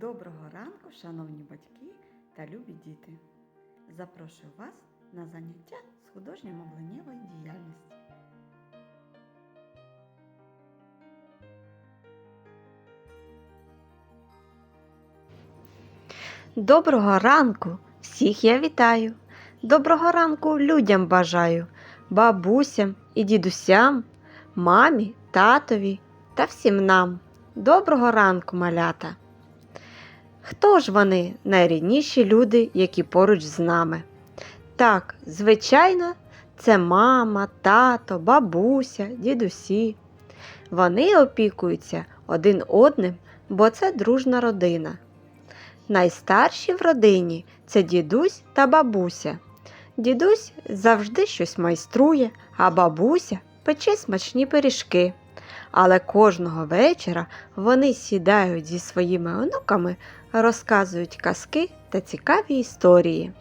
Доброго ранку, шановні батьки та любі діти! Запрошую вас на заняття з художньо-мовленнєвої діяльності. Доброго ранку! Всіх я вітаю. Доброго ранку людям бажаю, бабусям і дідусям, мамі, татові та всім нам. Доброго ранку, малята! Хто ж вони найрідніші люди, які поруч з нами? Так, звичайно, це мама, тато, бабуся, дідусі. Вони опікуються один одним, бо це дружна родина. Найстарші в родині це дідусь та бабуся. Дідусь завжди щось майструє, а бабуся пече смачні пиріжки. Але кожного вечора вони сідають зі своїми онуками, розказують казки та цікаві історії.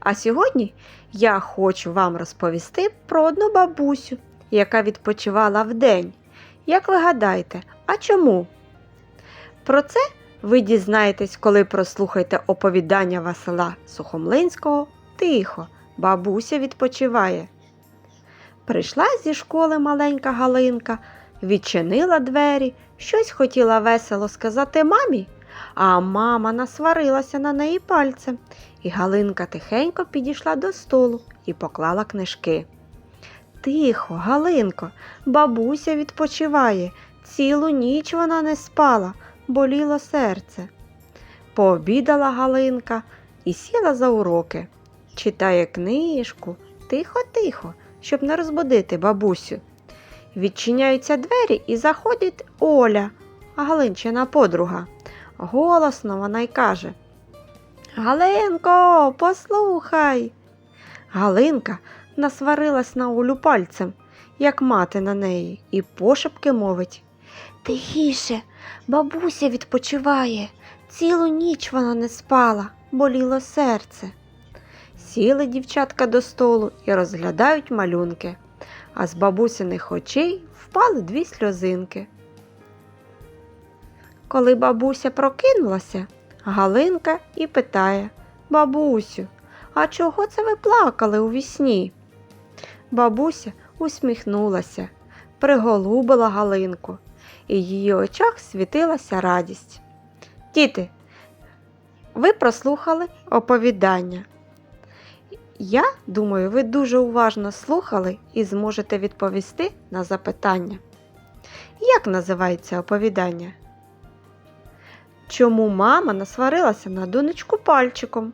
А сьогодні я хочу вам розповісти про одну бабусю, яка відпочивала вдень. Як ви гадаєте, а чому? Про це ви дізнаєтесь, коли прослухаєте оповідання Васила Сухомлинського Тихо, бабуся відпочиває. Прийшла зі школи маленька Галинка, відчинила двері, щось хотіла весело сказати мамі, а мама насварилася на неї пальцем, і Галинка тихенько підійшла до столу і поклала книжки. Тихо, Галинко, бабуся відпочиває, цілу ніч вона не спала боліло серце. Пообідала Галинка і сіла за уроки. Читає книжку тихо-тихо, щоб не розбудити бабусю. Відчиняються двері і заходить Оля, Галинчина подруга. Голосно вона й каже Галинко, послухай. Галинка насварилась на Олю пальцем, як мати на неї, і пошепки мовить Тихіше, бабуся відпочиває. Цілу ніч вона не спала, боліло серце. Сіли дівчатка до столу і розглядають малюнки, а з бабусиних очей впали дві сльозинки. Коли бабуся прокинулася, Галинка і питає Бабусю, а чого це ви плакали у вісні?» Бабуся усміхнулася, приголубила Галинку і в її очах світилася радість. Діти, ви прослухали оповідання. Я думаю, ви дуже уважно слухали і зможете відповісти на запитання. Як називається оповідання? Чому мама насварилася на донечку пальчиком?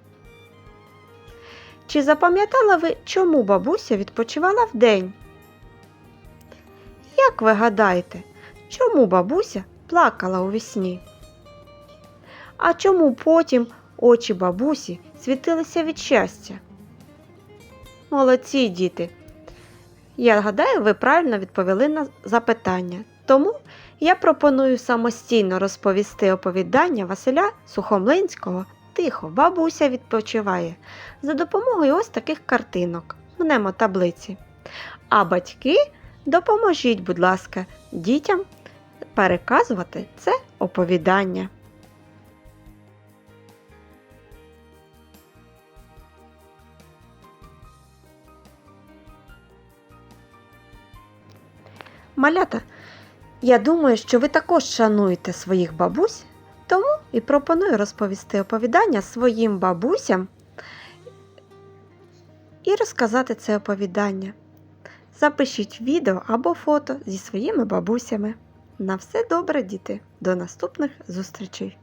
Чи запам'ятала ви, чому бабуся відпочивала вдень? Як ви гадаєте, чому бабуся плакала у вісні? А чому потім очі бабусі світилися від щастя? Молодці діти! Я гадаю, ви правильно відповіли на запитання. Тому я пропоную самостійно розповісти оповідання Василя Сухомлинського Тихо, бабуся відпочиває за допомогою ось таких картинок. Мнемо таблиці. А батьки допоможіть, будь ласка, дітям переказувати це оповідання. Малята, я думаю, що ви також шануєте своїх бабусь, тому і пропоную розповісти оповідання своїм бабусям і розказати це оповідання. Запишіть відео або фото зі своїми бабусями. На все добре, діти! До наступних зустрічей!